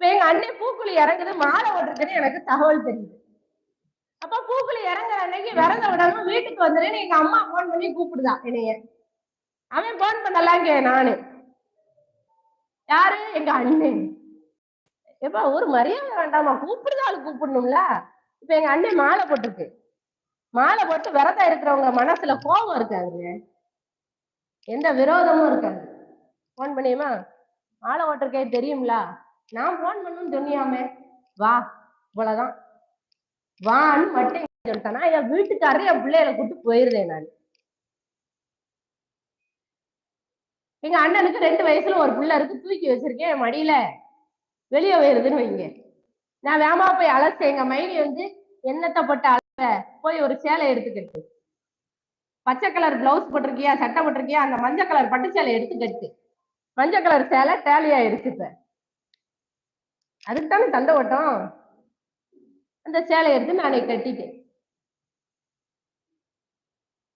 இப்ப எங்க அண்ணன் பூக்குழி இறங்குது மாலை ஓட்டுறதுன்னு எனக்கு தகவல் தெரியுது. அப்ப பூக்குழி இறங்குற அன்னைக்கு விரத விடாம வீட்டுக்கு வந்துருன்னு எங்க அம்மா போன் பண்ணி கூப்பிடுதா என்னைய. அவன் போன் பண்ணலாங்க நானு. யாரு? எங்க அண்ணன் எப்ப ஒரு மரியாதை வேண்டாமா கூப்பிடுதாலும் கூப்பிடணும்ல? இப்ப எங்க அண்ணன் மாலை போட்டிருக்கு. மாலை போட்டு விரதம் இருக்கிறவங்க மனசுல கோபம் இருக்காதுங்க எந்த விரோதமும் இருக்காது. போன் பண்ணியுமா மாலை ஓட்டிருக்கே தெரியும்ல? நான் போன் பண்ணணும்னு சொன்னியாமே. வா இவ்வளவுதான். வான்னு மட்டும் சொல்லிட்டேன்னா என் வீட்டுக்காரரு என் பிள்ளைகளை கூட்டு போயிருந்தேன் நான். எங்க அண்ணனுக்கு ரெண்டு வயசுல ஒரு பிள்ளை இருக்கு. தூக்கி வச்சிருக்கேன் என் மடியில. வெளியே போயிருதுன்னு வைங்க. நான் வேமா போய் அலச எங்க மைனி வந்து எண்ணத்தை போட்டு அலச போய் ஒரு சேலை எடுத்துக்கிட்டு. பச்சை கலர் பிளவுஸ் போட்டிருக்கியா சட்டை போட்டிருக்கியா? அந்த மஞ்சள் கலர் பட்டு சேலை எடுத்துக்கிட்டு. மஞ்சள் கலர் சேலை டேலி இருக்கு இப்ப அதுக்கு தானே தந்த ஓட்டம்? அந்த சேலை எடுத்து நானே கட்டிட்டேன்.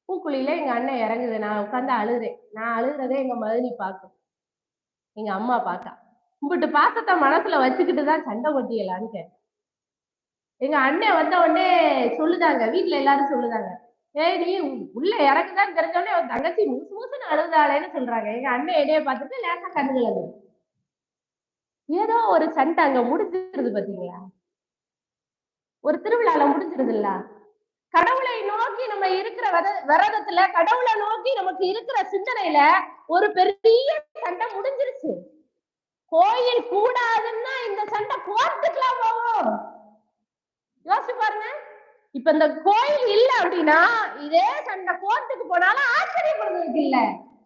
பூக்குழியில எங்க அண்ணன் இறங்குது. நான் உட்காந்து அழுகிறேன் நான் அழுகுறதே எங்க மதினி பார்க்கும். எங்க அம்மா பார்க்கா உங்கள்கிட்ட பாசத்தை மனசுல வச்சுக்கிட்டு தான் சண்டை கொட்டியலான்னு கேட்டேன். எங்க அண்ணன் வந்த உடனே சொல்லுதாங்க. வீட்டுல எல்லாரும் சொல்லுதாங்க. ஏய் நீ உள்ள இறங்குதான் தெரிஞ்ச உடனே தங்கச்சி முசு முசுன்னு அழுதாளேன்னு சொல்றாங்க. எங்க அண்ணன் என்னைய பார்த்துட்டு லேசா கண்ணுகள் அது ஏதோ ஒரு சண்டை அங்க முடிஞ்சிருது பாத்தீங்களா? ஒரு திருவிழால முடிஞ்சிருது இல்ல கடவுளை நோக்கி நம்ம இருக்கிற விர- விரதத்துல கடவுளை நோக்கி நமக்கு இருக்கிற சிந்தனையில ஒரு பெரிய சண்டை முடிஞ்சிருச்சு. கோயில் கூடாதுன்னா இந்த சண்டை கோர்த்துக்கலாம் போகும் யோசிச்சு பாருங்க. இப்ப இந்த கோயில் இல்ல அப்படின்னா இதே சண்டை கோர்ட்டுக்கு போனாலும் ஆச்சரியப்படுறதுக்கு இல்ல.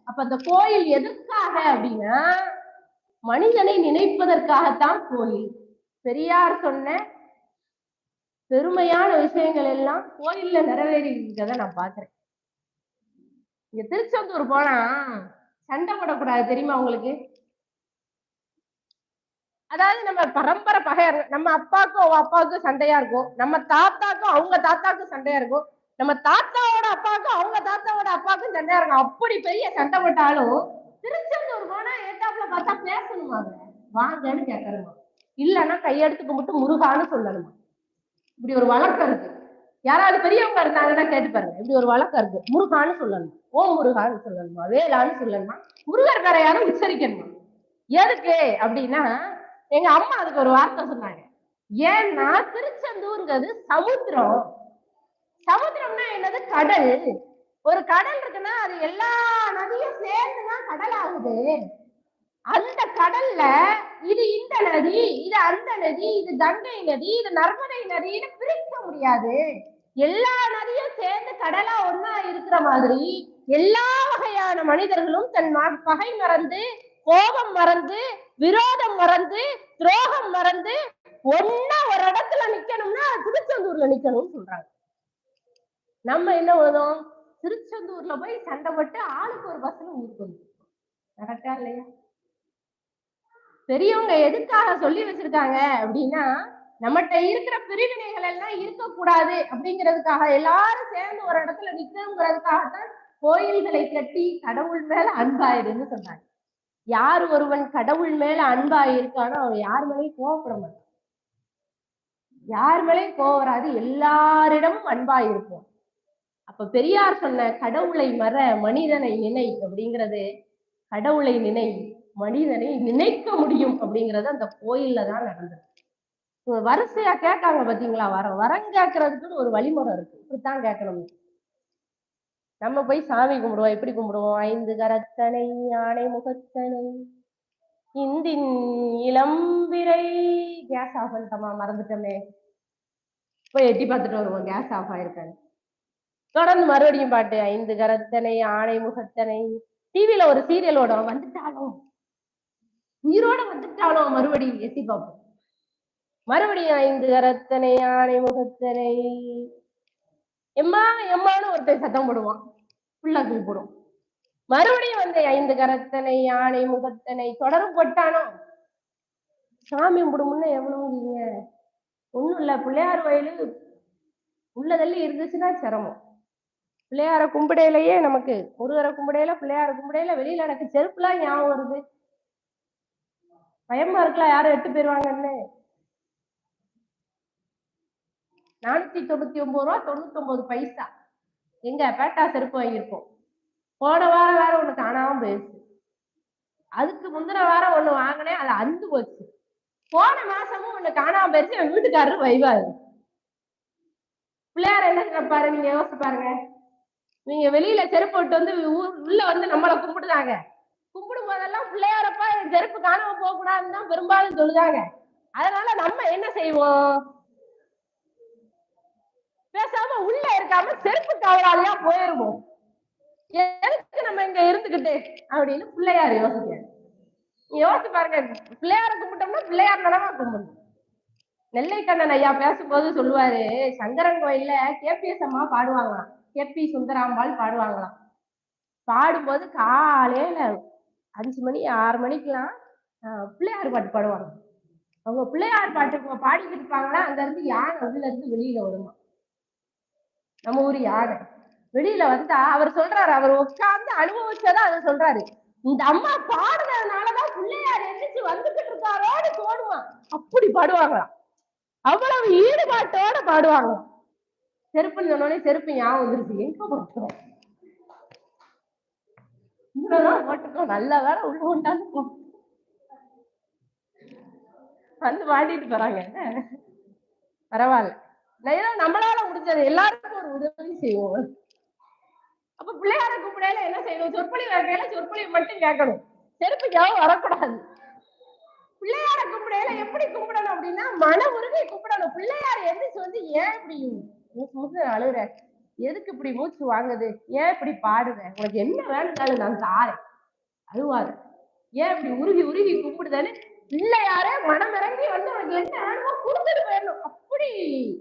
அப்ப இந்த கோயில் எதுக்காக அப்படின்னா மனிதனை நினைப்பதற்காகத்தான் கோயில். பெரியார் சொன்ன பெருமையான விஷயங்கள் எல்லாம் கோயில்ல நிறைவேறி நான் பாக்குறேன் இங்க திருச்செந்தூர் போனா சண்டை போடக்கூடாது தெரியுமா உங்களுக்கு? அதாவது நம்ம பரம்பரை பகையர் நம்ம அப்பாவுக்கும் அவங்க அப்பாவுக்கும் சண்டையா இருக்கும். நம்ம தாத்தாக்கும் அவங்க தாத்தாக்கும் சண்டையா இருக்கும். நம்ம தாத்தாவோட அப்பாவுக்கும் அவங்க தாத்தாவோட அப்பாவுக்கும் சண்டையா இருக்கும். அப்படி பெரிய சண்டை போட்டாலும் திருச்செந்தூர் பார்த்தா பேசணுமாங்க வாங்கன்னு கேட்கணுமா இல்லைன்னா கையெடுத்து கும்பிட்டு முருகான்னு சொல்லணுமா? இப்படி ஒரு வழக்கம் இருக்கு. யாராவது பெரியவங்க இருந்தாங்கன்னா கேட்டு பாருங்க. இப்படி ஒரு வழக்கம் இருக்கு. முருகான்னு சொல்லணும். ஓ முருகான்னு சொல்லணுமா? வேளான்னு சொல்லணுமா? முருகர் கரையாரும் உச்சரிக்கணுமா எதுக்கு அப்படின்னா எங்க அம்மா அதுக்கு ஒரு வார்த்தை சொன்னாங்க. ஏன்னா திருச்செந்தூர்ங்கிறது சமுத்திரம். சமுத்திரம்னா என்னது? கடல். ஒரு கடல் இருக்குன்னா அது எல்லா நதியும் சேர்ந்துதான் கடல் ஆகுது அந்த கடல்ல இது இந்த நதி இது அந்த நதி இது கங்கை நதி இது நர்மதை நதின்னு பிரிக்க முடியாது. எல்லா நதியும் சேர்ந்து கடலா ஒண்ணா இருக்கிற மாதிரி எல்லா வகையான மனிதர்களும் தன் பகை மறந்து கோபம் மறந்து விரோதம் மறந்து துரோகம் மறந்து ஒன்னா ஒரு இடத்துல நிக்கணும்னா திருச்செந்தூர்ல நிக்கணும்னு சொல்றாங்க. நம்ம என்ன பண்ணுவோம் திருச்செந்தூர்ல போய் சண்டை போட்டு ஆளுக்கு ஒரு பஸ்ல ஊருக்கு வந்து கரெக்டா இல்லையா? பெரியவங்க எதுக்காக சொல்லி வச்சிருக்காங்க அப்படின்னா நம்மகிட்ட இருக்கிற பிரிவினைகள் எல்லாம் இருக்கக்கூடாது அப்படிங்கிறதுக்காக எல்லாரும் சேர்ந்து ஒரு இடத்துல நிக்கணுங்கிறதுக்காகத்தான் கோயில்களை கட்டி கடவுள் மேல அன்பாயிருன்னு சொன்னாங்க. யார் ஒருவன் கடவுள் மேல அன்பா இருக்கானோ அவன் யார் மேலேயும் கோவப்பட மாட்டான். யார் மேலேயும் கோவம் வராது எல்லாரிடமும் அன்பா இருக்கும் அப்ப பெரியார் சொன்ன கடவுளை மற மனிதனை நினை அப்படிங்கிறது கடவுளை நினை மனிதனை நினைக்க முடியும் அப்படிங்கறது அந்த கோயில்ல தான் நடந்தது. வரிசையா கேட்காங்க பாத்தீங்களா? வரம் வரம் கேட்கறதுக்குன்னு ஒரு வழிமுறை இருக்கு. இப்படித்தான் கேட்கணும். நம்ம போய் சாமி கும்பிடுவோம். எப்படி கும்பிடுவோம்? ஐந்து கரத்தனை யானை முகத்தனை இந்தின் இளம்பிரை கேஸ் ஆஃப் பண்ணிட்டோமா? மறந்துட்டோமே. போய் எட்டி பார்த்துட்டு வருவோம். கேஸ் ஆஃப் ஆயிருக்கான்னு. தொடர்ந்து மறுபடியும் பாட்டு. ஐந்து கரத்தனை ஆணை முகத்தனை. டிவில ஒரு சீரியல் ஓடும் வந்துட்டாலும் உயிரோட வந்துட்டாலும் மறுபடியும் எட்டி பார்ப்போம். மறுபடியும் ஐந்து கரத்தனை யானை முகத்தனை. எம்மா எம்மான்னு ஒருத்தன் சத்தம் போடுவான். புள்ள கூப்பிடும் மறுபடியும் வந்து ஐந்து கரத்தனை யானை முகத்தனை தொடரும் போட்டானோ? சாமி கும்பிடுமுன்னு எவ்வளவுங்க ஒண்ணும் இல்ல பிள்ளையார் வயலு உள்ளதள்ளி இருந்துச்சுன்னா சிரமம். பிள்ளையார கும்பிடையிலயே நமக்கு முருகரை கும்பிடையில பிள்ளையார கும்பிடையில வெளியில எனக்கு செருப்புலாம் ஞாபகம் வருது. பயமா இருக்கலாம் யாரும் எட்டு போயிருவாங்கன்னு நானூத்தி தொண்ணூத்தி ஒன்பது ரூபா தொண்ணூத்தி ஒன்பது பைசா. எங்க பேட்டா செருப்பு வாங்கியிருப்போம் போன வாரம் வேற ஒண்ணு காணாம போயிடுச்சு. அதுக்கு முந்தின வாரம் ஒண்ணு வாங்கினேன் அது அந்து போச்சு. போன மாசமும் ஒண்ணு காணாம போயிடுச்சு என் வீட்டுக்காரரு வைவாரு பிள்ளையார் என்ன நினைப்பாரு நீங்க யோசிச்சு பாருங்க. நீங்க வெளியில செருப்பு விட்டு வந்து உள்ள வந்து நம்மளை கும்பிடுதாங்க கும்பிடும் போதெல்லாம் பிள்ளையாரப்பா என் செருப்பு காணாம போக கூடாதுன்னு தான் பெரும்பாலும் சொல்லுதாங்க. அதனால நம்ம என்ன செய்வோம்? பேசாம உள்ள இருக்காம செருப்பு காவலாளியா போயிருவோம். எதுக்கு நம்ம இங்க இருந்துகிட்டு? அப்படின்னு பிள்ளையார் யோசிக்க. யோசிச்சு பாருங்க பிள்ளையார கும்பிட்டோம்னா பிள்ளையார் நிலமா கும்பிடணும். நெல்லைக்கண்ணன் ஐயா பேசும்போது சொல்லுவாரு சங்கரன் கோயில்ல கேபிஎஸ் அம்மா பாடுவாங்களாம் கேபி சுந்தராம்பாள் பாடுவாங்களாம். பாடும்போது காலையில அஞ்சு மணி ஆறு மணிக்கெல்லாம் ஆஹ், பிள்ளையார் பாட்டு பாடுவாங்க. அவங்க பிள்ளையார் பாட்டு பாடிக்கிட்டு இருப்பாங்கன்னா அங்க இருந்து யானை உள்ள இருந்து வெளியில வருமா? நம்ம ஊர் யானை. வெளியில வந்தா அவர் சொல்றாரு அவர் உட்கார்ந்து அனுபவிச்சதா அதை சொல்றாரு. இந்த அம்மா பாடுனதுனாலதான் பிள்ளையார் எந்திரிச்சு வந்துகிட்டு இருக்காரோன்னு தோணுவான் அப்படி பாடுவாங்களாம். அவ்வளவு ஈடுபாட்டோட பாடுவாங்க செருப்புன்னு சொன்னோடனே செருப்பு ஞாபகம் வந்துருச்சு. எங்க போட்டோம் இவ்வளவுதான் போட்டுக்கோ நல்ல வேலை உள்ள உண்டாந்து வந்து வாடிட்டு போறாங்க. பரவாயில்ல. ஏதோ நம்மளால முடிஞ்சது. எல்லாருக்கும் ஒரு உதவி செய்வோம். அப்ப பிள்ளையார கும்பிடையில என்ன செய்யணும்? சொற்பொழி வைக்கையில சொற்பொழி மட்டும் கேட்கணும். செருப்பு ஞாபகம் வரக்கூடாது. பிள்ளையார கும்பிடையில எப்படி கும்பிடணும் அப்படின்னா மன உருகி கும்பிடணும் பிள்ளையார் எந்திரிச்சு வந்து ஏன் இப்படி அழுகுற? எதுக்கு இப்படி மூச்சு வாங்குது ஏன் இப்படி பாடுற? உனக்கு என்ன வேணும்னாலும் நான் தாரேன். அழுவாரு ஏன் இப்படி உருகி உருகி கும்பிடுதானே பிள்ளையாரே மனம் இறங்கி வந்து உனக்கு என்ன வேணுமோ கொடுத்துட்டு போயிடணும். அப்படி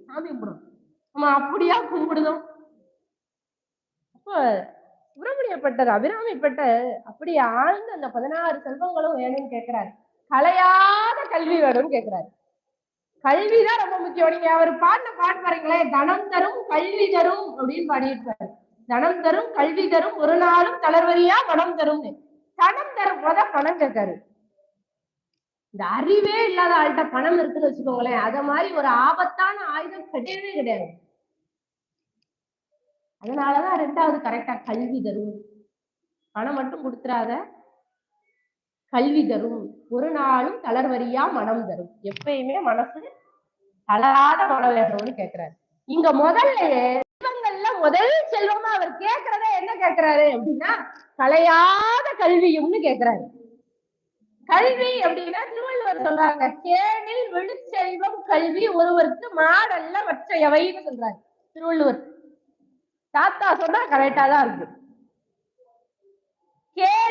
சாமி கும்பிடும் நம்ம அப்படியா கும்பிடுதோம்? அப்ப சுப்பிரமணியப்பட்டர் அபிராமிப்பட்டர் அப்படி ஆழ்ந்த அந்த பதினாறு செல்வங்களும் வேணும்னு கேட்கிறாரு கலையாத கல்வி வேணும்னு கேட்கிறாரு கல்விதான் ரொம்ப முக்கியம். நீங்க அவர் பாட்டு பாட்டு பாருங்களேன் தனம் தரும் கல்வி தரும் அப்படின்னு பாடியிருப்பாரு. தனம் தரும் கல்வி தரும் ஒரு நாளும் தளர்வரியா மனம் தரும்னு தனம் தரும் போத பணம் கேட்காரு. இந்த அறிவே இல்லாத ஆள்கிட்ட பணம் இருக்குன்னு வச்சுக்கோங்களேன் அத மாதிரி ஒரு ஆபத்தான ஆயுதம் கிடையவே கிடையாது. அதனாலதான் ரெண்டாவது கரெக்டா கல்வி தரும். பணம் மட்டும் கொடுத்துறாத கல்வி தரும். ஒரு நாளும் தளர்வரியா மனம் தரும். எப்பயுமே மனசு தளராத மனம் வேணும்னு கேக்குறாரு. இங்க முதல்ல செல்வங்கள்ல முதல் செல்வமா அவர் கேக்குறத என்ன கேக்குறாரு அப்படின்னா கலையாத கல்வியும்னு கேக்குறாரு. கல்வி அப்படின்னா திருவள்ளுவர் சொல்றாங்க கேணில் விழுச்செல்வம் கல்வி ஒருவருக்கு மாடல்ல மற்ற எவைன்னு சொல்றாரு திருவள்ளுவர். தாத்தா சொன்னா கரெக்டா தான் இருக்கு.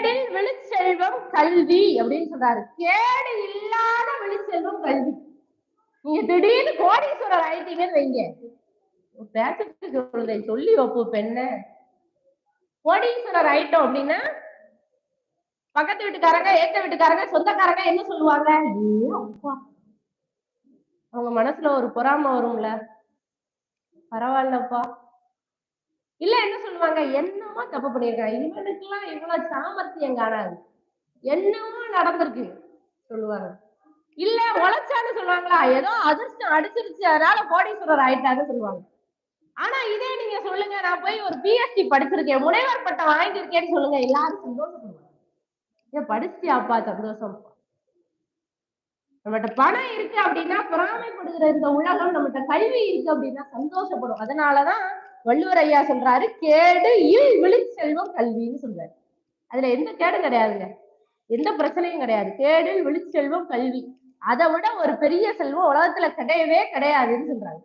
கேடில் விழுச்செல்வம் கல்வி அப்படின்னு சொல்றாரு. கேடு இல்லாத விழுச்செல்வம் கல்வி. நீங்க திடீர்னு கோடீஸ்வரர் ஆயிட்டீங்கன்னு வைங்க. பேசுறதுக்கு சொல்றேன் சொல்லி வைப்பு பெண்ண. கோடீஸ்வரர் ஆயிட்டோம் அப்படின்னா பக்கத்து வீட்டுக்காரங்க ஏத்த வீட்டுக்காரங்க சொந்தக்காரங்க என்ன சொல்லுவாங்க? அவங்க மனசுல ஒரு பொறாம வரும்ல. பரவாயில்லப்பா. இல்ல என்ன சொல்லுவாங்க? என்னமோ தப்பு பண்ணியிருக்காங்க. இவனுக்கெல்லாம் இவ்வளவு சாமர்த்தியம் காணாது. என்னமோ நடந்திருக்கு சொல்லுவாங்க. இல்ல உழைச்சான்னு சொல்லுவாங்களா? ஏதோ அதிர்ஷ்டம் அடிச்சிருச்சு. அதனால கோடீஸ்வரர் ஆயிட்டாருன்னு சொல்லுவாங்க. ஆனா இதே நீங்க சொல்லுங்க. நான் போய் ஒரு பிஎஸ்சி படிச்சிருக்கேன். முனைவர் பட்டம் வாங்கியிருக்கேன்னு சொல்லுங்க. எல்லாரும் சந்தோஷப்படுவாங்க. ஏன் படிச்சியாப்பா சந்தோஷம். நம்மகிட்ட பணம் இருக்கு அப்படின்னா பொறாமைப்படுகிற இந்த உலகம் நம்மகிட்ட கல்வி இருக்கு அப்படின்னா சந்தோஷப்படும். அதனாலதான் வள்ளுவர் ஐயா சொல்றாரு கேடு இல் விழிச்செல்வம் கல்வின்னு சொல்றாரு. அதுல எந்த கேடும் கிடையாதுங்க. எந்த பிரச்சனையும் கிடையாது. கேடில் விழிச்செல்வம் கல்வி. அதை விட ஒரு பெரிய செல்வம் உலகத்துல கிடையவே கிடையாதுன்னு சொல்றாங்க.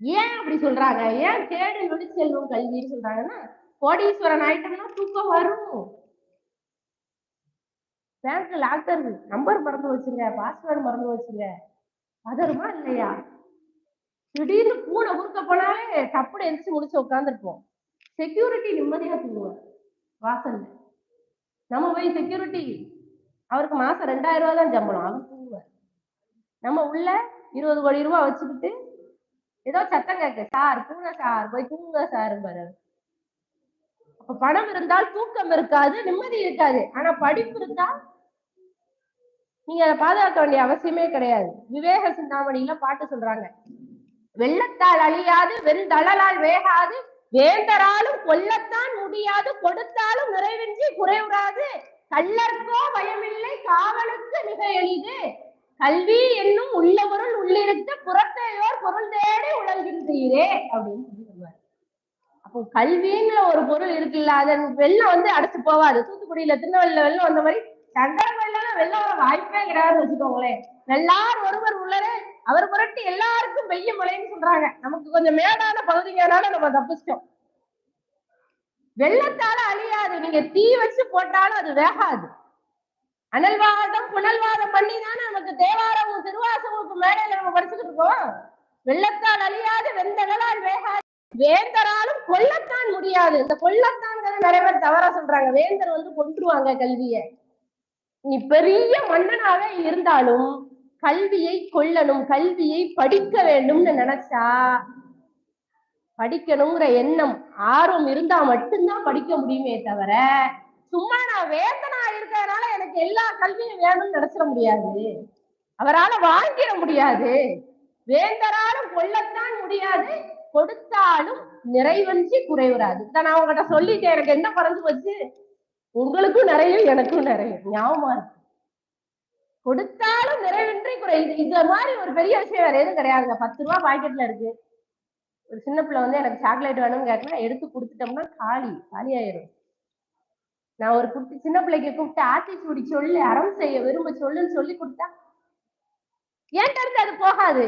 ஏன் அப்படி சொல்றாங்க? ஏன் கேடில் விழிச்செல்வம் கல்வின்னு சொல்றாங்கன்னா கோடீஸ்வரன் ஆயிட்டோம்னா தூக்கம் வரும். பேங்க் லாக்கர் நம்பர் மறந்து வச்சுங்க பாஸ்வேர்டு மறந்து வச்சுங்க பதறுமா இல்லையா? திடீர்னு பூனை ஊருக்க போனாலே டப்புனு எந்திரிச்சு முடிச்சு உட்காந்துருப்போம் செக்யூரிட்டி நிம்மதியா தூங்குவார். வாசல்ல. நம்ம போய் செக்யூரிட்டி அவருக்கு மாசம் ரெண்டாயிரம் ரூபாய் தான் சம்பளம். அவர் தூங்குவார். நம்ம உள்ள இருபது கோடி ரூபாய் வச்சுக்கிட்டு ஏதோ சத்தம் கேட்க சார் பூனை சார் போய் தூங்குங்க சார் பாரு அப்ப பணம் இருந்தால் தூக்கம் இருக்காது நிம்மதி இருக்காது. ஆனா படிப்பு இருந்தா நீங்க அதை பாதுகாக்க வேண்டிய அவசியமே கிடையாது. விவேக சிந்தாமணியில பாட்டு சொல்றாங்க. வெள்ளத்தால் அழியாது வெண்தளலால் வேகாது. வேந்தராலும் கொல்லத்தான் முடியாது கொடுத்தாலும் நிறைவின்றி குறைவுறாது. கள்ளர்க்கோ பயமில்லை காவலுக்கு மிக எளிது. கல்வி என்னும் உள்ள பொருள் உள்ளிருக்க புறத்தையோர் பொருள் தேடி உழல்கின்றீரே அப்படின்னு சொல்லி சொல்லுவார். அப்போ கல்விங்கிற ஒரு பொருள் இருக்குல்ல அதன் வெள்ளம் வந்து அடைச்சு போவாது தூத்துக்குடியில திருநெல்வேலியில வெள்ளம் வந்த மாதிரி சங்கரங்கோயில வெள்ளம் வர வாய்ப்பே கிடையாதுன்னு வச்சுக்கோங்களேன். வெள்ளார் ஒருவர் உள்ளரே அவர் புரட்டி எல்லாருக்கும் பெய்ய மழைன்னு சொல்றாங்க. நமக்கு கொஞ்சம் மேடான பகுதிங்கனால நம்ம தப்பிச்சிட்டோம். வெள்ளத்தால அழியாது. நீங்க தீ வச்சு போட்டாலும் அது வேகாது. அனல்வாதம் புனல்வாதம் பண்ணி தானே நமக்கு தேவாரமும் திருவாசகமுக்கு மேடையில நம்ம படிச்சுக்கிட்டு இருக்கோம். வெள்ளத்தால் அழியாது வெந்தகளால் வேகாது. வேந்தராலும் கொல்லத்தான் முடியாது. இந்த கொல்லத்தான் நிறைய பேர் தவறா சொல்றாங்க. வேந்தர் வந்து கொன்றுவாங்க கல்விய. நீ பெரிய மன்னனாவே இருந்தாலும் கல்வியை கொல்லணும் கல்வியை படிக்க வேண்டும்னு நினைச்சா படிக்கணுங்கிற எண்ணம் ஆர்வம் இருந்தா மட்டும்தான் படிக்க முடியுமே தவிர சும்மா நான் வேந்தனா இருக்கிறதுனால எனக்கு எல்லா கல்வியும் வேணும்னு நினைச்சிட முடியாது. அவரால வாங்கிட முடியாது. வேந்தராலும் கொல்லத்தான் முடியாது. கொடுத்தாலும் நிறைவஞ்சி குறைவராது நான் உங்ககிட்ட சொல்லிட்டேன். எனக்கு என்ன பறந்து போச்சு? உங்களுக்கும் நிறைய எனக்கும் நிறைய ஞாபகமா இருக்கு. கொடுத்தாலும் நிறைவின்றி குறை. இது இந்த மாதிரி ஒரு பெரிய விஷயம் வேற எதுவும் கிடையாதுங்க பத்து ரூபா பாக்கெட்ல இருக்கு. ஒரு சின்ன பிள்ளை வந்து எனக்கு சாக்லேட் வேணும்னு கேட்கலாம் எடுத்து கொடுத்துட்டோம்னா காலி காலி ஆயிரும் நான் ஒரு குட்டி சின்ன பிள்ளைக்கு கூப்பிட்டு ஆத்திச்சூடி சொல்லி அறம் செய்ய விரும்ப சொல்லுன்னு சொல்லி கொடுத்தா என்கிட்ட இருந்து அது போகாது.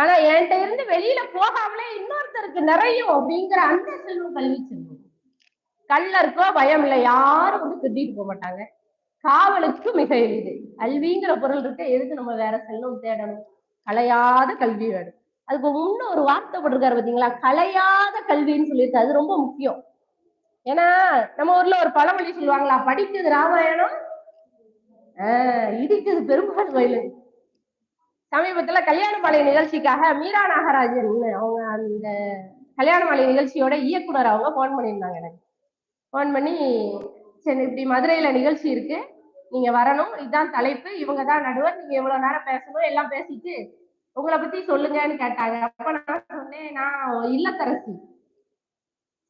ஆனா என்கிட்ட இருந்து வெளியில போகாமலே இன்னொருத்தருக்கு நிறையும் அப்படிங்கிற அந்த செல்வம் கல்வி செல்வம். கல்லருக்கோ பயம் இல்லை. யாரும் வந்து திட்டிட்டு போக மாட்டாங்க. காவலுக்கு மிக எளிது. கல்விங்கிற பொருள் இருக்க எதுக்கு நம்ம வேற செல்லும் தேடணும்? கலையாத கல்வி வேணும். அதுக்கு இன்னும் ஒரு வார்த்தை போட்டிருக்காரு பாத்தீங்களா? கலையாத கல்வின்னு சொல்லியிருக்கு அது ரொம்ப முக்கியம். ஏன்னா நம்ம ஊர்ல ஒரு பழமொழி சொல்லுவாங்களா? படிக்குது ராமாயணம் ஆஹ் இடிக்குது பெருமாள் கோயில். சமீபத்துல கல்யாணமாலை நிகழ்ச்சிக்காக மீரா நாகராஜன் அவங்க அந்த கல்யாணமாலை நிகழ்ச்சியோட இயக்குனர் அவங்க ஃபோன் பண்ணியிருந்தாங்க எனக்கு. ஃபோன் பண்ணி சரி இப்படி மதுரையில நிகழ்ச்சி இருக்கு. நீங்க வரணும். இதுதான் தலைப்பு. இவங்க தான் நடுவர். நீங்க எவ்வளவு நேரம் பேசணும். எல்லாம் பேசிட்டு உங்களை பத்தி சொல்லுங்கன்னு கேட்டாங்க. அப்ப நான் சொன்னேன் நான் இல்லத்தரசி.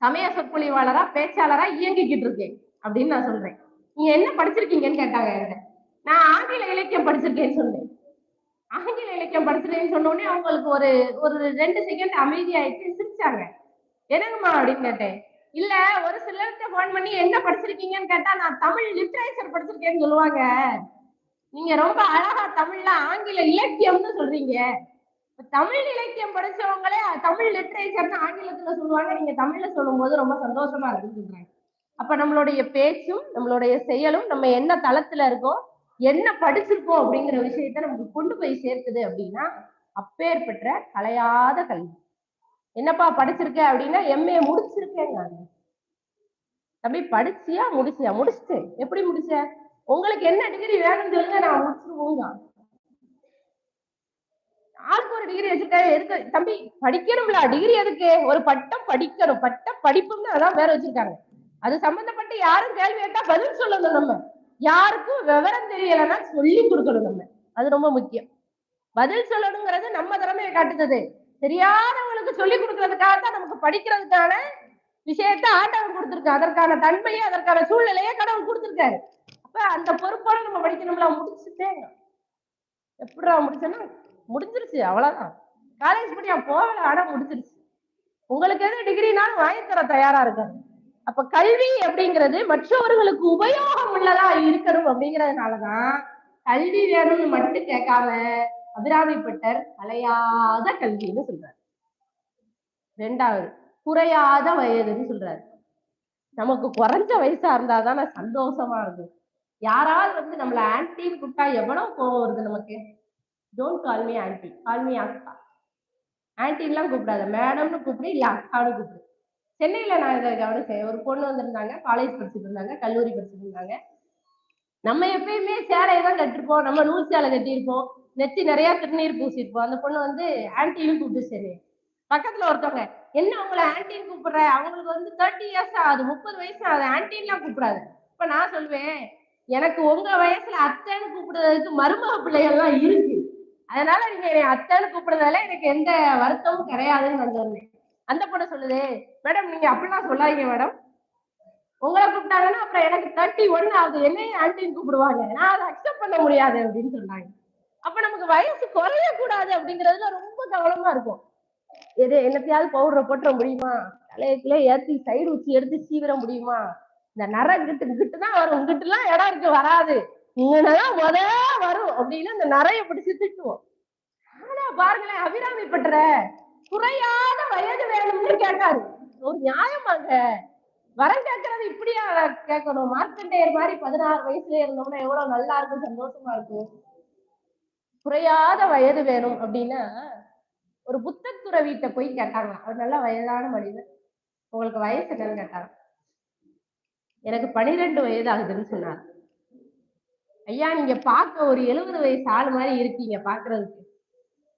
சமய சொற்பொழிவாளரா பேச்சாளரா இயங்கிக்கிட்டு இருக்கேன் அப்படின்னு நான் சொல்றேன். நீங்க என்ன படிச்சிருக்கீங்கன்னு கேட்டாங்க நான் ஆங்கில இலக்கியம் படிச்சிருக்கேன்னு சொன்னேன். ஆங்கில இலக்கியம் படிச்சிருக்கேன்னு சொன்ன உடனே அவங்களுக்கு ஒரு ஒரு ரெண்டு செகண்ட் அமைதியாயிட்டு சிரிச்சாங்க. என்னங்கம்மா அப்படின்னு கேட்டேன். இல்ல ஒரு சிலருக்கு போன் பண்ணி என்ன படிச்சிருக்கீங்கன்னு கேட்டா நான் தமிழ் லிட்ரேச்சர் படிச்சிருக்கேன்னு சொல்லுவாங்க. நீங்க ரொம்ப அழகா தமிழ்ல ஆங்கில இலக்கியம்னு சொல்றீங்க. தமிழ் இலக்கியம் படிச்சவங்களே தமிழ் லிட்ரேச்சர்னு ஆங்கிலத்துல சொல்லுவாங்க. நீங்க தமிழ்ல சொல்லும்போது ரொம்ப சந்தோஷமா இருக்குன்னு சொல்றாங்க அப்ப நம்மளுடைய பேச்சும் நம்மளுடைய செயலும் நம்ம என்ன தளத்துல இருக்கோம் என்ன படிச்சிருக்கோம் அப்படிங்கிற விஷயத்த நமக்கு கொண்டு போய் சேர்க்குது அப்படின்னா அப்பேற்பட்ட கலையாத கல்வி. என்னப்பா படிச்சிருக்க அப்படின்னா எம்ஏ முடிச்சிருக்கேன் நான். தம்பி படிச்சியா? முடிச்சியா? முடிச்சுட்டு. எப்படி முடிச்ச? உங்களுக்கு என்ன டிகிரி வேணும்னு சொல்லுங்க நான் முடிச்சிருவோங்க. ஆளுக்கு ஒரு டிகிரி வச்சிருக்காரு? எதுக்கு? தம்பி படிக்கணும்ல. டிகிரி எதுக்கு? ஒரு பட்டம் படிக்கணும். பட்டம் படிப்புன்னு அதான் வேற வச்சிருக்காங்க. அது சம்பந்தப்பட்டு யாரும் கேள்வி கேட்டா பதில் சொல்லணும் நம்ம. யாருக்கும் விவரம் தெரியலைன்னா சொல்லி கொடுக்கணும் நம்ம. அது ரொம்ப முக்கியம். பதில் சொல்லணுங்கிறது நம்ம திறமையை காட்டுறது தெரியாதவங்களுக்கு சொல்லி கொடுக்கறதுக்காக தான் நமக்கு படிக்கிறதுக்கான விஷயத்த ஆண்டவன் கொடுத்திருக்கான் அதற்கான தன்மையை அதற்கான சூழ்நிலையை கடவுள் கொடுத்திருக்காரு. அப்ப அந்த பொறுப்போட நம்ம படிக்கணும்ல முடிச்சுட்டே. எப்படா முடிச்சேன்னா முடிஞ்சிருச்சு அவ்வளவுதான். காலேஜ் படி நான் போகல ஆனா முடிஞ்சிருச்சு. உங்களுக்கு எது டிகிரினாலும் வாங்கி தர தயாரா இருக்காரு அப்ப கல்வி அப்படிங்கிறது மற்றவர்களுக்கு உபயோகம் உள்ளதா இருக்கணும் அப்படிங்கறதுனாலதான் கல்வி வேணும்னு மட்டும் கேட்காம அபிராமிப்பட்டர் கலையாத கல்வின்னு சொல்றாரு. ரெண்டாவது குறையாத வயதுன்னு சொல்றாரு. நமக்கு குறைஞ்ச வயசா இருந்தாதான் சந்தோஷமா இருக்கும் யாராவது வந்து நம்மள ஆன்டின்னு கூப்பிட்டா எவ்வளவு கோவம் வருது நமக்கு? Don't call me aunty call me அக்கா. ஆன்டின்லாம் கூப்பிடாத மேடம்னு கூப்பிடு இல்ல அக்கான்னு கூப்பிடு. சென்னையில நான் இதை கவனிச்சேன். ஒரு பொண்ணு வந்திருந்தாங்க காலேஜ் படிச்சுட்டு இருந்தாங்க கல்லூரி படிச்சுட்டு இருந்தாங்க. நம்ம எப்பயுமே சேலையை தான் கட்டிருப்போம். நம்ம நூல் சேலை கட்டியிருப்போம். நெத்தி நிறைய திருநீர் பூசிருப்போம் அந்த பொண்ணு வந்து ஆன்டின்னு கூப்பிட்டு சரி. பக்கத்துல ஒருத்தவங்க என்ன உங்களை ஆன்டின்னு கூப்பிடுற? அவங்களுக்கு வந்து தேர்ட்டி இயர்ஸ் ஆகுது முப்பது வயசு ஆகுது. ஆன்டின்லாம் கூப்பிடாது. இப்ப நான் சொல்லுவேன் எனக்கு உங்க வயசுல அத்தைன்னு கூப்பிடுறதுக்கு மருமக பிள்ளைகள்லாம் இருக்கு. அதனால நீங்க என்னை அத்தைன்னு கூப்பிடுறதால எனக்கு எந்த வருத்தமும் கிடையாதுன்னு நான் சொன்னேன் அந்த பொண்ணு சொல்லுது மேடம் நீங்க அப்படிலாம் சொல்லாதீங்க மேடம். உங்களை கூப்பிட்டாங்கன்னா அப்புறம் எனக்கு தேர்ட்டி ஒன் ஆகுது. என்னையும் ஆண்டின்னு கூப்பிடுவாங்க. நான் அதை அக்செப்ட் பண்ண முடியாது அப்படின்னு சொன்னாங்க. அப்ப நமக்கு வயசு குறைய கூடாது அப்படிங்கறதுல ரொம்ப கவனமா இருக்கும். எது என்னத்தையாவது பவுடரை போட்டுற முடியுமா? தலையத்துல ஏத்தி சைடு ஊச்சி எடுத்து சீவிர முடியுமா? இந்த நர கிட்டு கிட்டு தான் வரும். இங்கிட்டு எல்லாம் இடம் இருக்கு வராது. இங்கதான் முத வரும் அப்படின்னு இந்த நரைய பிடிச்சு திட்டுவோம். ஆனா பாருங்களேன் அபிராமி பற்ற குறையாத வயது வேணும்னு கேட்டாரு. ஒரு நியாயமாங்க. வரம் கேட்கறது இப்படியா கேட்கணும்? மார்க்கண்டேயர் மாதிரி பதினாறு வயசுல இருந்தோம்னா எவ்வளவு நல்லா இருக்கும் சந்தோஷமா இருக்கும்? குறையாத வயது வேணும் அப்படின்னா ஒரு புத்தத்துறை வீட்டை போய் கேட்டாங்க அவர் நல்ல வயதான மனிதர். உங்களுக்கு வயசு என்னன்னு கேட்டாங்க எனக்கு பனிரெண்டு வயது ஆகுதுன்னு சொன்னார். ஐயா நீங்க பார்க்க ஒரு எழுபது வயசு ஆள் மாதிரி இருக்கீங்க பாக்குறதுக்கு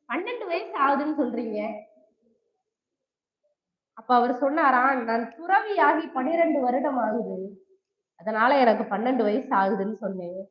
பன்னெண்டு வயசு ஆகுதுன்னு சொல்றீங்க. அப்ப அவர் சொன்னாராம் நான் துறவியாகி பனிரெண்டு வருடம் ஆகுது. அதனால எனக்கு பன்னெண்டு வயசு ஆகுதுன்னு சொன்னேன்.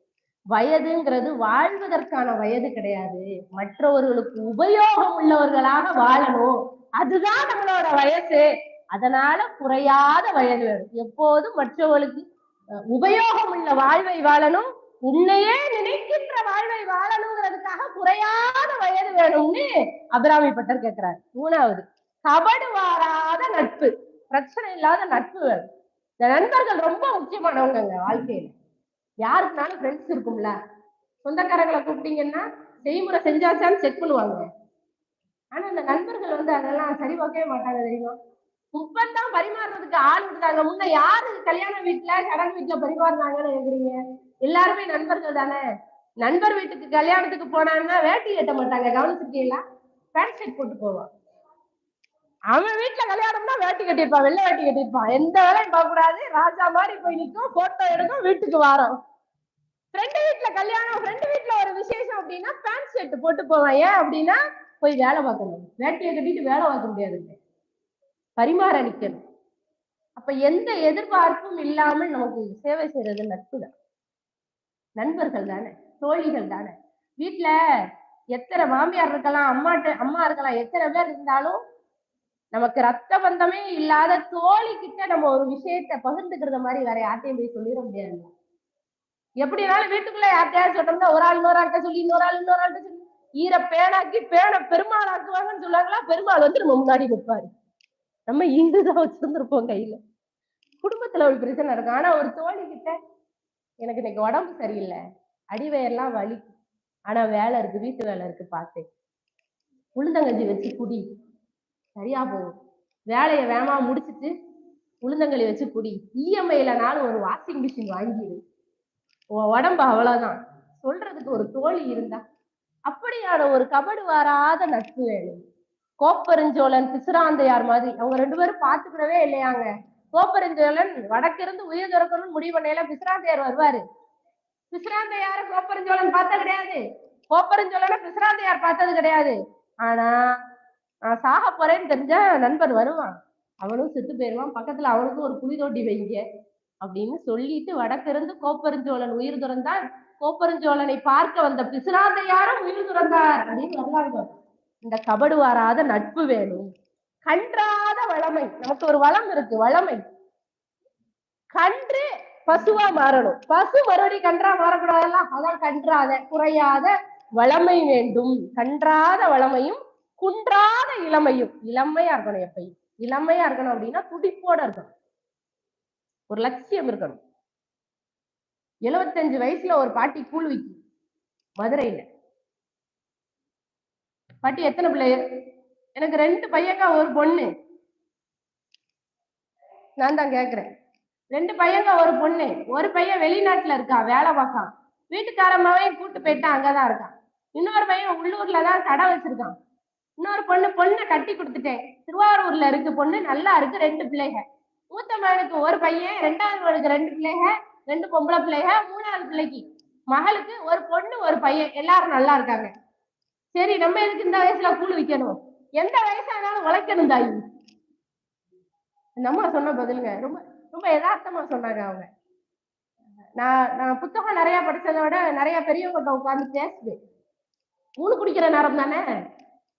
வயதுங்கிறது வாழ்வதற்கான வயது கிடையாது. மற்றவர்களுக்கு உபயோகம் உள்ளவர்களாக வாழணும். அதுதான் நம்மளோட வயசு. அதனால குறையாத வயது வேணும். எப்போதும் மற்றவர்களுக்கு உபயோகம் உள்ள வாழ்வை வாழணும். உன்னையே நினைக்கின்ற வாழ்வை வாழணுங்கிறதுக்காக குறையாத வயது வேணும்னு அபிராமி பட்டர் கேட்கிறார் மூணாவது கபடு வாராத நட்பு. பிரச்சனை இல்லாத நட்பு இந்த நண்பர்கள் ரொம்ப முக்கியமானவங்க வாழ்க்கையில. யாருக்குனாலும் ஃப்ரெண்ட்ஸ் இருக்கும்ல. சொந்தக்காரங்களை கூப்பிட்டீங்கன்னா செய்முறை செஞ்சாச்சான்னு செக் பண்ணுவாங்க. ஆனா இந்த நண்பர்கள் வந்து அதெல்லாம் சரி பார்க்கவே மாட்டாங்க தெரியுமா? தான் பரிமாறுறதுக்கு ஆள் விடுறாங்க முன்ன யாரு கல்யாண வீட்டுல கடன் வீட்டுல பரிமாறுறாங்கன்னு எழுதுறீங்க எல்லாருமே நண்பர்கள் தானே? நண்பர் வீட்டுக்கு கல்யாணத்துக்கு போனாங்கன்னா வேட்டி கட்ட மாட்டாங்க. கவனிச்சிருக்கீங்களா? பேண்ட் ஷர்ட் போட்டு போவான் அவன் வீட்டுல கல்யாணம்னா வேட்டி கட்டியிருப்பான் வெள்ளை வேட்டி கட்டிருப்பான் எந்த வேலையும் பார்க்க கூடாது ராஜா மாதிரி போய் நிற்கும் போட்டோ எடுக்கும் வீட்டுக்கு வாரோம் ஃப்ரெண்டு வீட்டுல கல்யாணம் ஃப்ரெண்டு வீட்டுல ஒரு விசேஷம் அப்படின்னா பேண்ட் ஷர்ட் போட்டு போவான். ஏன் அப்படின்னா போய் வேலை பார்க்கணும். வேட்டியை கட்டிட்டு வேலை பார்க்க முடியாது. பரிமாற நிக்கணும். அப்ப எந்த எதிர்பார்ப்பும் இல்லாமல் நமக்கு சேவை செய்யறது நட்பு தான். நண்பர்கள் தானே தோழிகள் தானே. வீட்டுல எத்தனை மாமியார் இருக்கலாம் அம்மாட்ட அம்மா இருக்கலாம் எத்தனை பேர் இருந்தாலும் நமக்கு ரத்த பந்தமே இல்லாத தோழி கிட்ட நம்ம ஒரு விஷயத்த பகிர்ந்துக்கிறத மாதிரி வேற யார்ட்டையும் போய் சொல்லிட முடியாது. எப்படினாலும் வீட்டுக்குள்ள யார்ட்டையாவது சொன்னோம்னா ஒரு ஆள் இன்னொரு ஆள்கிட்ட சொல்லி இன்னொரு ஆள் இன்னொரு ஆள்கிட்ட சொல்லி ஈர பேனாக்கி பேனை பெருமாள் ஆக்குவாங்கன்னு சொல்லாங்களா பெருமாள் வந்து நம்ம முன்னாடி நிற்பாரு. நம்ம இங்குதான் வச்சிருந்திருப்போம் கையில. குடும்பத்துல ஒரு பிரச்சனை இருக்கும் ஆனா ஒரு தோழி கிட்ட எனக்கு இன்னைக்கு உடம்பு சரியில்லை. அடிவயர்லாம் வலி. ஆனா வேலை இருக்கு வீட்டு வேலை இருக்கு பார்த்தேன் உளுந்தங்கஞ்சி வச்சு குடி. சரியா போகும் வேலையை வேமா முடிச்சிட்டு உளுந்தங்களி வச்சு குடி. இஎம்ஐலனாலும் ஒரு வாஷிங் மிஷின் வாங்கிடு. உன் உடம்பு அவ்வளவுதான். சொல்றதுக்கு ஒரு தோழி இருந்தா அப்படியான ஒரு கபடு வராத நட்பு வேணும். கோப்பெருஞ்சோழன் பிசுராந்தையார் மாதிரி. அவங்க ரெண்டு பேரும் பார்த்துக்கிடவே இல்லையாங்க. கோப்பெருஞ்சோழன் வடக்கிருந்து உயிர் துறக்கணும்னு முடிவு பண்ணையில பிசுராந்தையார் வருவாரு. பிசுராந்தையார கோப்பெருஞ்சோழன் பார்த்த கிடையாது. கோப்பெருஞ்சோழனை பிசுராந்தையார் பார்த்தது கிடையாது. ஆனா சாக போறேன்னு தெரிஞ்ச நண்பர் வருவான். அவனும் செத்து போயிருவான் பக்கத்துல அவனுக்கும் ஒரு புளி தோட்டி வைங்க அப்படின்னு சொல்லிட்டு வடக்கிருந்து கோப்பெருஞ்சோழன் உயிர் துறந்தான். கோப்பெருஞ்சோழனை பார்க்க வந்த பிசுராந்தையாரும் உயிர் துறந்தார் அப்படின்னு வரலாறு இந்த கபடு வாராத நட்பு வேணும். கன்றாத வளமை. நமக்கு ஒரு வளம் இருக்கு வளமை. கன்று பசுவா மாறணும். பசு மறுபடி கன்றா மாறக்கூடாதுல்ல? அதான் கன்றாத குறையாத வளமை வேண்டும். கன்றாத வளமையும் குன்றாத இளமையும் இளமையா இருக்கணும் எப்பயும் இளமையா இருக்கணும் அப்படின்னா துடிப்போட இருக்கணும் ஒரு லட்சியம் இருக்கணும். எழுபத்தஞ்சு வயசுல ஒரு பாட்டி கூழ் விக்கும் மதுரையில. பாட்டி எத்தனை பிள்ளையர் எனக்கு ரெண்டு பையங்க ஒரு பொண்ணு. நான் தான் கேக்குறேன். ரெண்டு பையங்க ஒரு பொண்ணு. ஒரு பையன் வெளிநாட்டுல இருக்கான் வேலை பார்க்கான். வீட்டுக்காரமாவே கூட்டு போயிட்டு அங்கதான் இருக்கான். இன்னொரு பையன் உள்ளூர்ல தான் கடை வச்சிருக்கான். இன்னொரு பொண்ணு பொண்ணை கட்டி கொடுத்துட்டேன். திருவாரூர்ல இருக்கு பொண்ணு நல்லா இருக்கு ரெண்டு பிள்ளைங்க மூத்த மகனுக்கு ஒரு பையன் ரெண்டாவது மகனுக்கு ரெண்டு பிள்ளைங்க ரெண்டு பொம்பளை பிள்ளைங்க மூணாவது பிள்ளைக்கு. மகளுக்கு ஒரு பொண்ணு ஒரு பையன். எல்லாரும் நல்லா இருக்காங்க. சரி நம்ம எதுக்கு இந்த வயசுல கூழ் விற்கணும் எந்த வயசானாலும் உழைக்கணும் தாய். அந்த அம்மா சொன்ன பதிலுங்க. ரொம்ப ரொம்ப யதார்த்தமா சொன்னாங்க அவங்க. நான் நான் புத்தகம் நிறைய படிச்சதை விட நிறைய பெரியவங்கள்ட்ட உட்காந்து பேசுவேன். கூழு குடிக்கிற நேரம் தானே?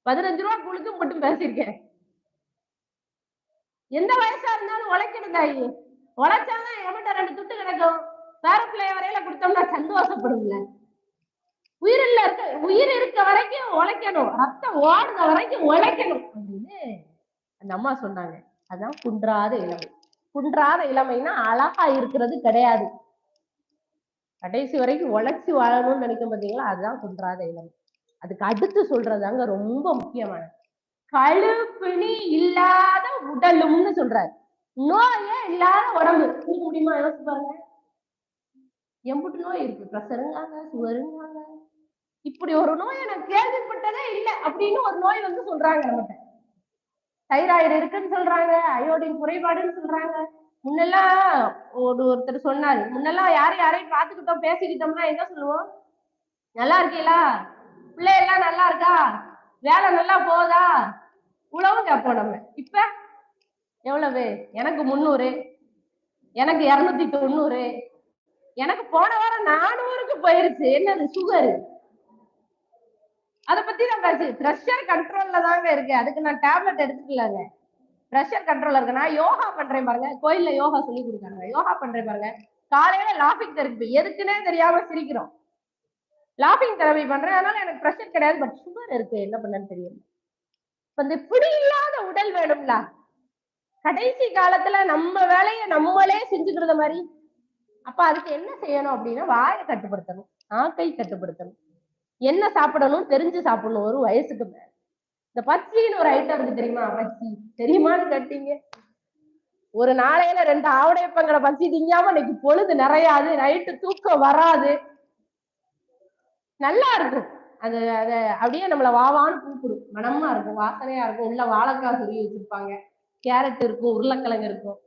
பதினஞ்சு ரூபா கூழுக்கு மட்டும் பேசியிருக்கேன். எந்த வயசா இருந்தாலும் உழைக்கணும் தாயி உழைச்சாதான் எவன்கிட்ட ரெண்டு துட்டு கிடைக்கும். பேர பிள்ளைய வரையில கொடுத்தோம்னா சந்தோஷப்படும்ல. உயிரில் இருக்க உயிர் இருக்க வரைக்கும் உழைக்கணும். ரத்தம் ஓடுற வரைக்கும் உழைக்கணும் அப்படின்னு அந்த அம்மா சொன்னாங்க. அதான் குன்றாத இளமை. குன்றாத இளமைன்னா அழகா இருக்கிறது கிடையாது. கடைசி வரைக்கும் உழைச்சி வாழணும்னு நினைக்கும் பாத்தீங்களா? அதுதான் குன்றாத இளமை. அதுக்கு அடுத்து சொல்றதாங்க ரொம்ப முக்கியமான கழுப்பிணி இல்லாத உடலும்னு சொல்றாரு. நோயே இல்லாத உடம்பு. முடியுமா? யோசிச்சு பாருங்க. எம்புட்டு நோய் இருக்கு. பிரசருங்காங்க சுகருங்காங்க இப்படி ஒரு நோயை நான் கேள்விப்பட்டதே இல்லை அப்படின்னு ஒரு நோய் வந்து சொல்றாங்க நம்மகிட்ட. தைராய்டு இருக்குன்னு சொல்றாங்க. அயோடின் குறைபாடுன்னு சொல்றாங்க. முன்னெல்லாம் ஒரு ஒருத்தர் சொன்னாரு. முன்னெல்லாம் யாரும் யாரையும் பார்த்துக்கிட்டோம் பேசிக்கிட்டோம்னா என்ன சொல்லுவோம்? நல்லா இருக்கீங்களா? பிள்ளை எல்லாம் நல்லா இருக்கா? வேலை நல்லா போதா உழவு கேட்போம் நம்ம. இப்ப எவ்வளவு? எனக்கு முந்நூறு. எனக்கு இருநூத்தி தொண்ணூறு. எனக்கு போன வாரம் நானூறுக்கு போயிருச்சு. என்னது சுகர் அத பத்தி நான் பேசு. ப்ரெஷர் கண்ட்ரோல்ல தாங்க இருக்கு அதுக்கு நான் டேப்லெட் எடுத்துக்கலங்க. ப்ரெஷர் கண்ட்ரோல் இருக்கு. நான் யோகா பண்றேன் பாருங்க. கோயில்ல யோகா சொல்லி கொடுக்காங்க யோகா பண்றேன் பாருங்க. காலையில லாபிக் தெரப்பி எதுக்குன்னே தெரியாம சிரிக்கிறோம். லாபிங் தெரபி பண்றேன். அதனால எனக்கு ப்ரெஷர் கிடையாது. பட் சுகர் இருக்கு. என்ன பண்ணன்னு தெரியல இப்ப பிடி இல்லாத உடல் வேணும்ல. கடைசி காலத்துல நம்ம வேலையை நம்மளே செஞ்சுக்கிறத மாதிரி. அப்ப அதுக்கு என்ன செய்யணும் அப்படின்னா வாயை கட்டுப்படுத்தணும். ஆக்கை கட்டுப்படுத்தணும். என்ன சாப்பிடணும்? தெரிஞ்சு சாப்பிடணும். ஒரு வயசுக்கு மேல. இந்த பச்சின்னு ஒரு ஐட்டம் இருக்கு தெரியுமா? பச்சி. தெரியுமான்னு கேட்டீங்க? ஒரு நாளையில ரெண்டு ஆவடையப்பங்களை பச்சி திங்காம இன்னைக்கு பொழுது நிறையாது. நைட்டு தூக்கம் வராது. நல்லா இருக்கும். அது அதை அப்படியே நம்மள வாவான்னு கூப்பிடும். மனமா இருக்கும் வாசனையா இருக்கும். உள்ள வாழைக்காய் சுருவி வச்சிருப்பாங்க. கேரட் இருக்கும் உருளைக்கிழங்கு இருக்கும்.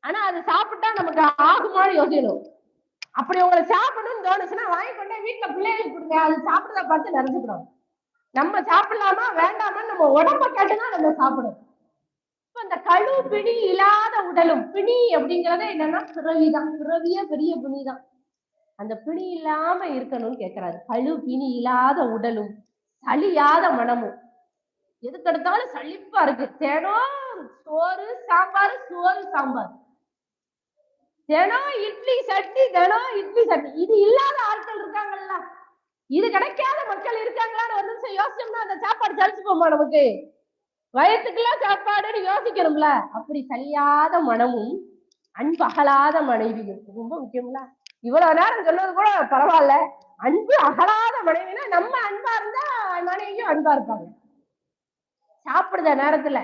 ஆனா அது சாப்பிட்டா நமக்கு ஆகுமான்னு யோசிக்கணும். அப்படி உங்களை சாப்பிடணும்னு தோணுச்சுன்னா வாங்கி கொண்டே வீட்டுல பிள்ளைகளுக்கு கொடுங்க. அது சாப்பிடுறத பார்த்து நினைச்சுக்கிறோம் நம்ம சாப்பிடலாமா வேண்டாமா நம்ம உடம்ப கேட்டுதான் நம்ம சாப்பிடும் இப்ப அந்த கழு பிணி இல்லாத உடலும் பிணி அப்படிங்கறது என்னன்னா பிறவிதான். பிறவியே பெரிய பிணிதான். அந்த பிணி இல்லாம இருக்கணும்னு கேட்கிறாரு கழு பிணி இல்லாத உடலும் சளியாத மனமும். எதுக்கு எடுத்தாலும் சளிப்பா இருக்கு. தினம் சோறு சாம்பார் சோறு சாம்பார். தினம் இட்லி சட்னி தினம் இட்லி சட்னி. இது இல்லாத ஆட்கள் இருக்காங்கல்ல. இது கிடைக்காத மக்கள் இருக்காங்களான்னு ஒரு நிமிஷம் யோசிச்சோம்னா அந்த சாப்பாடு சளிச்சு போமா நமக்கு? வயத்துக்குலாம் சாப்பாடுன்னு யோசிக்கணும்ல. அப்படி சலியாத மனமும் அன்பகலாத மனைவியும். ரொம்ப முக்கியம்ல. இவ்வளவு நேரம் சொன்னது கூட பரவாயில்ல. அன்பு அகலாத மனைவினா நம்ம அன்பா இருந்தா மனைவியும் அன்பா இருப்பாங்க. சாப்பிடுத நேரத்துல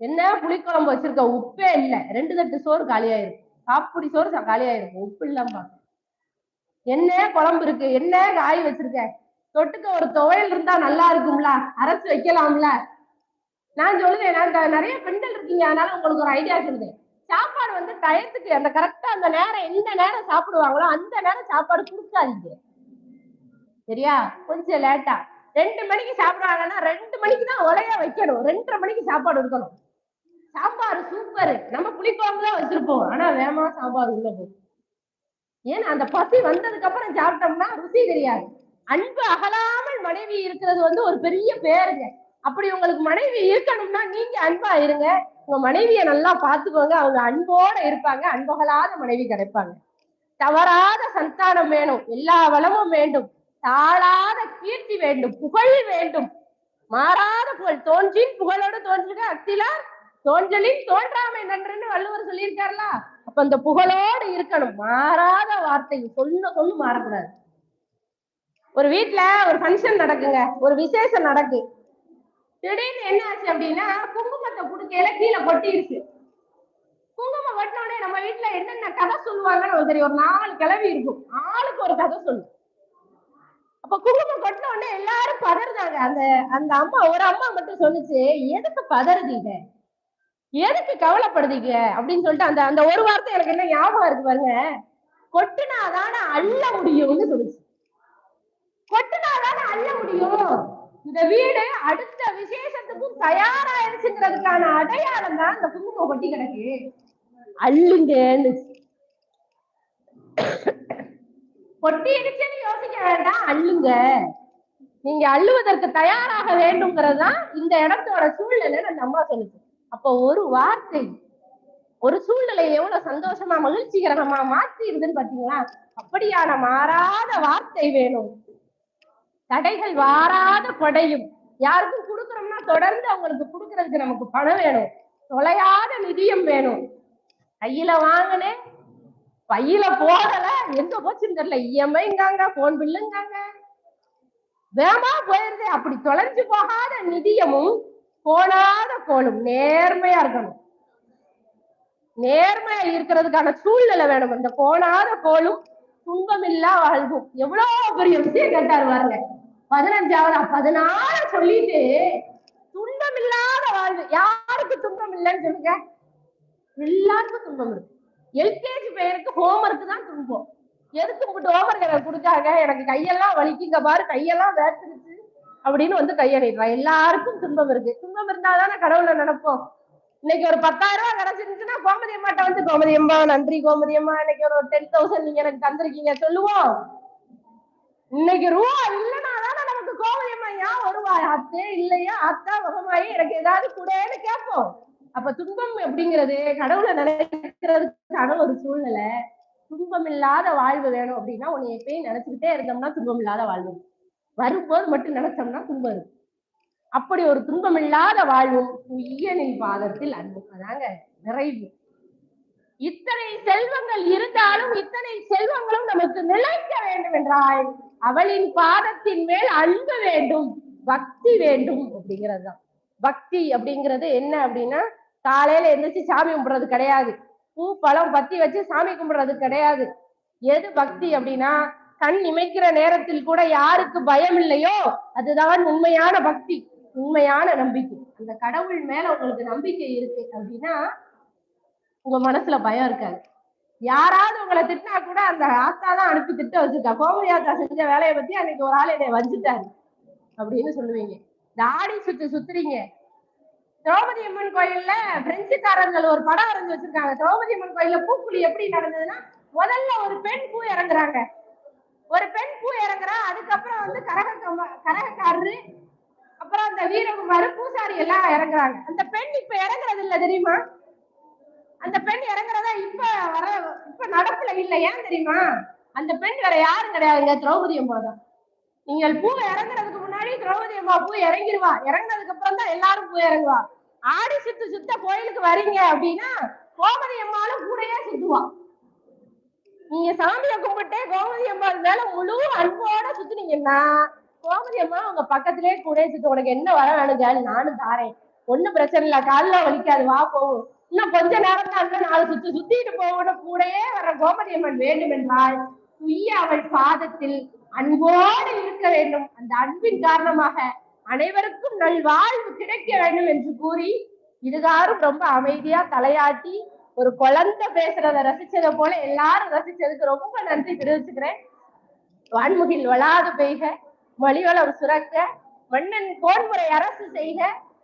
என்ன புளிக்குழம்பு வச்சிருக்க? உப்பே இல்ல. ரெண்டு தட்டு சோறு காலியாயிருக்கும் சாப்பிடி சோறு காலியாயிருக்கும் உப்பு இல்லாம என்ன குழம்பு இருக்கு? என்ன காய் வச்சிருக்க? தொட்டுக்க ஒரு துவையல் இருந்தா நல்லா இருக்கும்ல. அரைச்சு வைக்கலாம்ல. நான் சொல்லுவேன் நான் நிறைய பெண்கள் இருக்கீங்க. அதனால உங்களுக்கு ஒரு ஐடியா சொல்லுவேன் சாப்பாடு வந்து டயத்துக்கு அந்த கரெக்டா அந்த நேரம் எந்த நேரம் சாப்பிடுவாங்களோ அந்த நேரம் சாப்பாடு கொடுக்காதீங்க. சரியா? கொஞ்சம் லேட்டா ரெண்டு மணிக்கு சாப்பிடுவாங்கன்னா ரெண்டு மணிக்கு தான் உலைய வைக்கணும். ரெண்டரை மணிக்கு சாப்பாடு இருக்கணும். சாம்பார் சூப்பர் நம்ம புளிக்குழம்பு தான் வச்சிருப்போம். ஆனா வேகமா சாம்பார் உள்ள போகும். ஏன்னா அந்த பசி வந்ததுக்கு அப்புறம் சாப்பிட்டோம்னா ருசி தெரியாது. அன்பு அகலாமல் மனைவி இருக்கிறது வந்து ஒரு பெரிய பேருங்க. அப்படி உங்களுக்கு மனைவி இருக்கணும்னா நீங்க அன்பா இருங்க. உங்க மனைவியை நல்லா பாத்துக்கோங்க அவங்க அன்போட இருப்பாங்க. அன்பகலாத மனைவி கிடைப்பாங்க. தவறாத சந்தானம் வேணும். எல்லா வளமும் வேண்டும். தாழாத கீர்த்தி வேண்டும். புகழ் வேண்டும். மாறாத புகழ். தோன்றின் புகழோடு தோன்றுக. அத்திலார் தோன்றலின் தோன்றாமை நன்றுன்னு வள்ளுவர் சொல்லியிருக்காருல. அப்ப அந்த புகழோடு இருக்கணும். மாறாத வார்த்தை சொன்ன சொல்லு மாறக்கூடாது. ஒரு வீட்டுல ஒரு ஃபங்க்ஷன் நடக்குங்க. ஒரு விசேஷம் நடக்கு. திடீர்னு என்ன ஆச்சு அப்படின்னா குங்குமத்தை குடுக்கையில கீழே கொட்டிருச்சு. குங்குமம் கொட்டின உடனே நம்ம வீட்டுல என்னென்ன கதை சொல்லுவாங்கன்னு நமக்கு தெரியும். ஒரு நாலு கிளவி இருக்கும். ஆளுக்கு ஒரு கதை சொல்லும் அப்ப குங்குமம் கொட்டின உடனே எல்லாரும் பதறுதாங்க. அந்த அந்த அம்மா ஒரு அம்மா மட்டும் சொல்லுச்சு எதுக்கு பதறுதீங்க எதுக்கு கவலைப்படுதீங்க அப்படின்னு சொல்லிட்டு அந்த அந்த ஒரு வார்த்தை எனக்கு என்ன ஞாபகம் இருக்கு பாருங்க. கொட்டுனாதான அள்ள முடியும்னு சொல்லுச்சு. கொட்டுனாதான அள்ள முடியும்? இந்த வீடு அடுத்த விசேஷத்துக்கும் தயாராயிருச்சுங்கிறதுக்கான அடையாளம் தான் இந்த குங்குமம் கொட்டி கிடக்கு. அள்ளுங்கன்னு. கொட்டி இடிச்சுன்னு யோசிக்க வேண்டாம். அள்ளுங்க. நீங்க அள்ளுவதற்கு தயாராக வேண்டும்ங்கிறது தான் இந்த இடத்தோட சூழ்நிலை அம்மா சொல்லுது. அப்போ ஒரு வார்த்தை ஒரு சூழ்நிலை எவ்வளவு சந்தோஷமா மகிழ்ச்சிகரமா மாத்திருதுன்னு பாத்தீங்களா அப்படியான மாறாத வார்த்தை வேணும். தடைகள் வாராத கொடையும். யாருக்கும் கொடுக்குறோம்னா தொடர்ந்து அவங்களுக்கு கொடுக்கறதுக்கு நமக்கு பணம் வேணும். தொலையாத நிதியம் வேணும். கையில வாங்கினேன் பையில போகல எங்க போச்சுன்னு தெரியல. இஎம்ஐங்காங்க போன் பில்லுங்காங்க வேமா போயிருது அப்படி தொலைஞ்சு போகாத நிதியமும் போனாத கோலும் நேர்மையா இருக்கணும். நேர்மையா இருக்கிறதுக்கான சூழ்நிலை வேணும். இந்த போனாத கோலும் துன்பமில்லா வாழ்வும். எவ்வளவு பெரிய விஷயம் கேட்டார் பாருங்க. பதினஞ்சாவது பதினாறு சொல்லிட்டு துன்பமில்லாத வாழ்வு. யாருக்கு துன்பம் இல்லைன்னு சொல்லுங்க? எல்லாருக்கும் துன்பம் இருக்கு. எல்கேஜி பையனுக்கு ஹோம்ஒர்க் தான் துன்பம். எதுக்கு உங்ககிட்ட ஹோம்ஒர்க் எனக்கு கொடுக்காங்க? எனக்கு கையெல்லாம் வலிக்குங்க பாரு கையெல்லாம் வேர்த்துருச்சு அப்படின்னு வந்து கையணிடுறான் எல்லாருக்கும் துன்பம் இருக்கு. துன்பம் இருந்தாதானே கடவுளை நினைப்போம். இன்னைக்கு ஒரு பத்தாயிரம் ரூபாய் கிடைச்சிருந்துச்சுன்னா கோமதி அம்மாட்ட வந்து கோமதி அம்மா நன்றி கோமதி அம்மா. இன்னைக்கு ஒரு டென் தௌசண்ட் நீங்க எனக்கு தந்திருக்கீங்க. சொல்லுவோம். இன்னைக்கு ரூபா இல்லைன்னா தானே வருவாய்? அத்தே இல்லையா? அத்தா வருவாய் எனக்கு ஏதாவது கூடன்னு கேட்போம். அப்ப துன்பம் அப்படிங்கிறது கடவுளை நினைக்கிறதுக்கான ஒரு சூழ்நிலை. துன்பம் இல்லாத வாழ்வு வேணும் அப்படின்னா உன்னை எப்பயும் நினைச்சுக்கிட்டே இருந்தோம்னா துன்பம் இல்லாத வாழ்வு. வரும்போது மட்டும் நினைச்சோம்னா துன்பம் இருக்கும் அப்படி ஒரு துன்பம் இல்லாத வாழ்வும் உய்யனின் பாதத்தில் அன்பு. அதாங்க நிறைவு. இத்தனை செல்வங்கள் இருந்தாலும் இத்தனை செல்வங்களும் நமக்கு நிலைக்க வேண்டும் என்றால் அவளின் பாதத்தின் மேல் அன்பு வேண்டும் பக்தி வேண்டும் அப்படிங்கிறது தான் பக்தி அப்படிங்கிறது என்ன அப்படின்னா காலையில எந்திரிச்சு சாமி கும்பிடுறது கிடையாது. பூ பழம் பத்தி வச்சு சாமி கும்பிடுறது கிடையாது. எது பக்தி அப்படின்னா கண் இமைக்கிற நேரத்தில் கூட யாருக்கு பயம் இல்லையோ அதுதான் உண்மையான பக்தி உண்மையான நம்பிக்கை. அந்த கடவுள் மேல உங்களுக்கு நம்பிக்கை இருக்கு அப்படின்னா உங்க மனசுல பயம் இருக்காது. யாராவது உங்களை திட்டினா கூட அந்த ஆத்தா தான் அனுப்பி திட்ட வச்சிருக்கா. கோமதி ஆத்தா செஞ்ச வேலையை பத்தி அன்னைக்கு ஒரு ஆள் என்னை வஞ்சிட்டாரு. அப்படின்னு சொல்லுவீங்க. தாடி சுத்து சுத்துறீங்க. திரௌபதி அம்மன் கோயில்ல பிரெஞ்சுக்காரர்கள் ஒரு படம் இறந்து வச்சிருக்காங்க. திரௌபதி அம்மன் கோயில்ல பூக்குழி எப்படி நடந்ததுன்னா முதல்ல ஒரு பெண் பூ இறங்குறாங்க. ஒரு பெண் பூ இறங்குறா அதுக்கப்புறம் வந்து கரக கரகக்காரரு அப்புறம் அந்த வீரகுமார் பூசாரி எல்லாம் இறங்குறாங்க. அந்த பெண் இப்ப இறங்குறது இல்ல தெரியுமா? அந்த பெண் இறங்குறதா இப்ப வர இப்ப நடப்புல இல்ல. ஏன் தெரியுமா? அந்த பெண் வேற யாரும் கிடையாதுங்க திரௌபதி அம்மா தான். நீங்கள் பூ இறங்குறதுக்கு முன்னாடி திரௌபதி அம்மா பூ இறங்கிடுவா. இறங்குனதுக்கு அப்புறம் தான் எல்லாரும் பூ இறங்குவா. ஆடி சுத்து சுத்த கோயிலுக்கு வரீங்க அப்படின்னா கோமதி அம்மாலும் கூடயே சுத்துவா. நீங்க சாமியை கும்பிட்டு கோமதி அம்மாள் மேல முழு அன்போட சுத்துனீங்கன்னா கோமதி அம்மா உங்க பக்கத்திலே கூட சுத்து உனக்கு என்ன வர வேணுங்க நானும் தாரேன். ஒண்ணும் பிரச்சனை இல்ல. காலில் வலிக்காது. வா போகும் இன்னும் கொஞ்ச நேரம் தான் நாலு சுத்தி சுத்திட்டு போகணும். கூடயே வர கோமதி அம்மன் வேண்டும் என்றால் துய்ய அவள் பாதத்தில் அன்போடு இருக்க வேண்டும். அந்த அன்பின் காரணமாக அனைவருக்கும் நல்வாழ்வு கிடைக்க வேண்டும் என்று கூறி இதுகாரும் ரொம்ப அமைதியா தலையாட்டி ஒரு குழந்தை பேசுறத ரசிச்சதை போல எல்லாரும் ரசிச்சதுக்கு ரொம்ப நன்றி தெரிவிச்சுக்கிறேன். வான்முகில் வளாது பெய்க மொழிவளம் சுரக்க மன்னன் கோன்முறை அரசு செய்க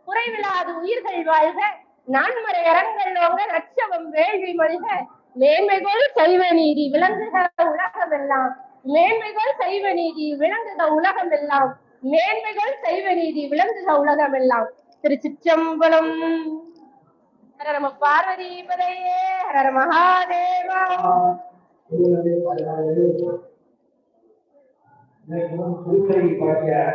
குறைவில்லாது உயிர்கள் வாழ்க நான் முறை நோங்க லட்சவம் வேள்வி மொழிக மேன்மைகள் சைவ நீதி விளங்குக உலகம் எல்லாம் மேன்மைகள் செய்வ நீதி விளங்குக உலகம் எல்லாம் மேன்மைகள் செய்வ நீதி விளங்குக உலகம் எல்லாம் திருச்சிற்றம்பலம். ஹர நம பார்வதி பதையே ஹர மகாதேவா. பாட்டிய